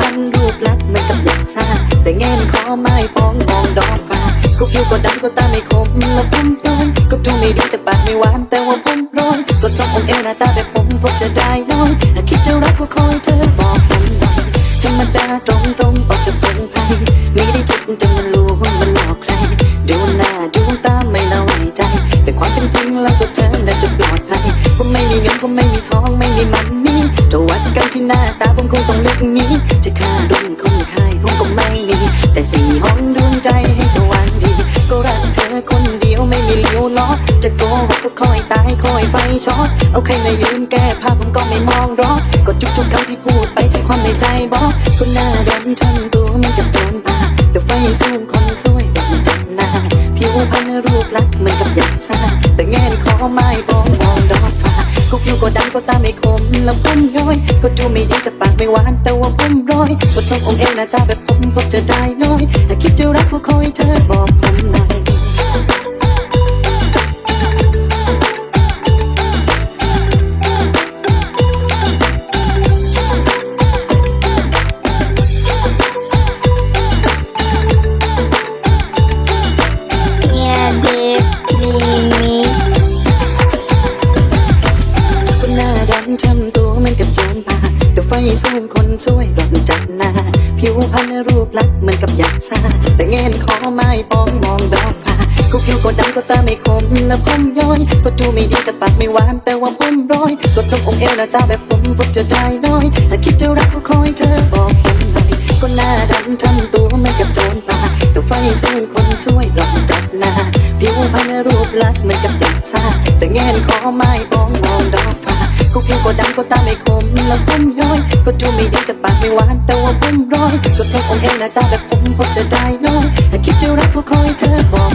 กซ่าแต่แง่นคอไม่ปองมองดอกฟ้าก็ผิวก็ดำก็ตาไม่คมแล้วผมโปรยก็ดูไม่ดีแต่ปากไม่หวานแต่ว่าผมโปรยส่วนทรงองเอวหน้าตาแบบผมพบจะได้น้อยถ้าคิดจะรักก็คอยเธอบอกผมหน่อยธรรมดาตรงตรงออกจากพงไพไม่ได้คิดจะมาลวงมาหลอกใครดูหน้าดูตาไม่น่าไว้ใจ แต่ความเป็นจริงแล้วตัวเธอน่าจะปลอดภัยผมไม่มีเงินผมไม่มีทองไม่มีมัน หน้าตาผมคงต้องเลือกนี้ จะค่ารุ่นคนขายผมก็ไม่มี แต่สี่ห้องดวงใจให้ตะวันดี ก็รักเธอคนเดียวไม่มีเลี้ยวล้อ จะโกหกก็คอยตายคอยไฟช็อต เอาใครมายืนแก้ผ้าผมก็ไม่มองรอก็ทุกๆคำที่พูดไปใจความในใจบอกคนหน้าดำทำตัวเหมือนกับโจรป่าแต่ไฟสู้คนสวยดังจันนาผิวพรรณรูปลักษณ์เหมือนกับหยาดซ่าแต่แง่นคอไม้บอก ก็ผิวก็ดำก็ตาไม่คมแล้วผมย้อย ก็ดูไม่ดีแต่ปากไม่หวานแต่ว่าผมร้อยสดทรงองค์เอวหน้าตาแบบผมพบจะได้น้อยแต่คิดจะรักก็คอยเธอบอก ตัวเหมือนกับโจรป่าแต่ไฟสู้คนสวยหล่อนจัดหน้า ผิวพรรณรูปลักษณ์เหมือนกับหยาดซาแต่แง่นคอไม้ปองมองดอกฟ้าก็ผิวก็ดำก็ตาไม่คมและผมย้อย ก็ดูไม่ดีแต่ปากไม่หวานแต่ว่าผมร้อยสดทรงองค์เอวหน้าตาแบบผมพบจะได้น้อยถ้าคิดจะรักก็คอยเธอบอกผมหน่อยก็หน้าดำทำตัวเหมือนกับโจรป่าแต่ไฟสู้คนสวยหล่อนจัดหน้าผิวพรรณรูปลักษณ์เหมือนกับหยาดซาแต่แง่นคอไม้ปองมองดอก ก็ตาไม่คมแล้วผมย้อย ก็ดูไม่ดีแต่ปากไม่หวานแต่ว่าผมร้อยสดใสองเอวหน้าตาแบบผมพบจะได้น้อยถ้าคิดจะรักก็คอยเธอบอก